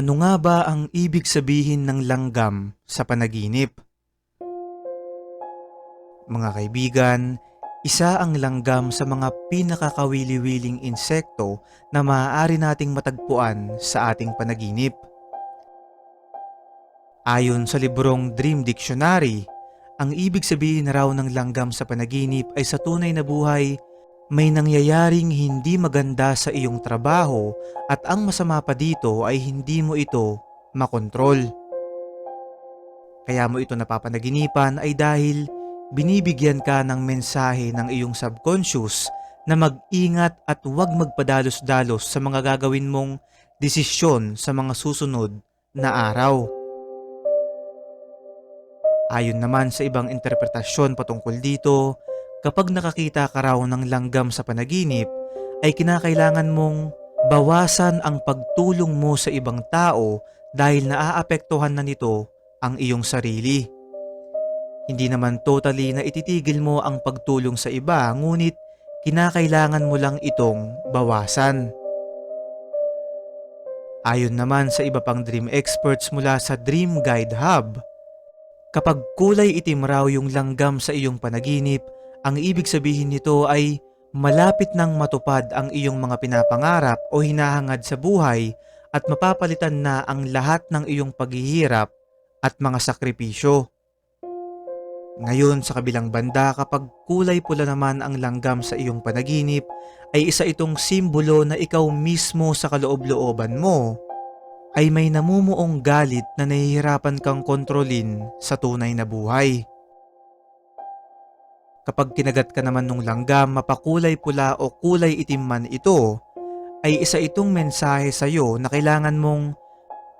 Ano nga ba ang ibig sabihin ng langgam sa panaginip? Mga kaibigan, isa ang langgam sa mga pinakakawili-wiling insekto na maaari nating matagpuan sa ating panaginip. Ayon sa librong Dream Dictionary, ang ibig sabihin raw ng langgam sa panaginip ay sa tunay na buhay may nangyayaring hindi maganda sa iyong trabaho at ang masama pa dito ay hindi mo ito makontrol. Kaya mo ito napapanaginipan ay dahil binibigyan ka ng mensahe ng iyong subconscious na mag-ingat at huwag magpadalos-dalos sa mga gagawin mong desisyon sa mga susunod na araw. Ayon naman sa ibang interpretasyon patungkol dito, kapag nakakita ka raw ng langgam sa panaginip, ay kinakailangan mong bawasan ang pagtulong mo sa ibang tao dahil naaapektuhan na nito ang iyong sarili. Hindi naman totally na ititigil mo ang pagtulong sa iba, ngunit kinakailangan mo lang itong bawasan. Ayon naman sa iba pang dream experts mula sa Dream Guide Hub, kapag kulay itim raw yung langgam sa iyong panaginip, ang ibig sabihin nito ay malapit nang matupad ang iyong mga pinapangarap o hinahangad sa buhay at mapapalitan na ang lahat ng iyong paghihirap at mga sakripisyo. Ngayon sa kabilang banda kapag kulay pula naman ang langgam sa iyong panaginip ay isa itong simbolo na ikaw mismo sa kaloob-looban mo ay may namumuong galit na nahihirapan kang kontrolin sa tunay na buhay. Kapag kinagat ka naman ng langgam, mapakulay pula o kulay itim man ito, ay isa itong mensahe sa iyo na kailangan mong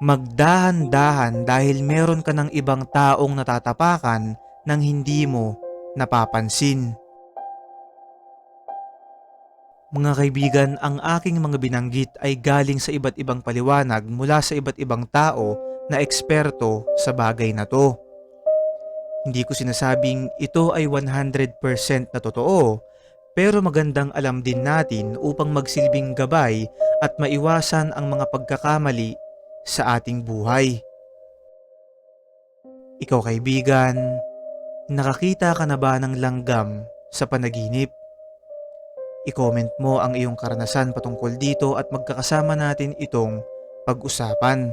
magdahan-dahan dahil meron ka ng ibang taong natatapakan nang hindi mo napapansin. Mga kaibigan, ang aking mga binanggit ay galing sa iba't ibang paliwanag mula sa iba't ibang tao na eksperto sa bagay na to. Hindi ko sinasabing ito ay 100% na totoo, pero magandang alam din natin upang magsilbing gabay at maiwasan ang mga pagkakamali sa ating buhay. Ikaw kaibigan, nakakita ka na ba ng langgam sa panaginip? I-comment mo ang iyong karanasan patungkol dito at magkakasama natin itong pag-usapan.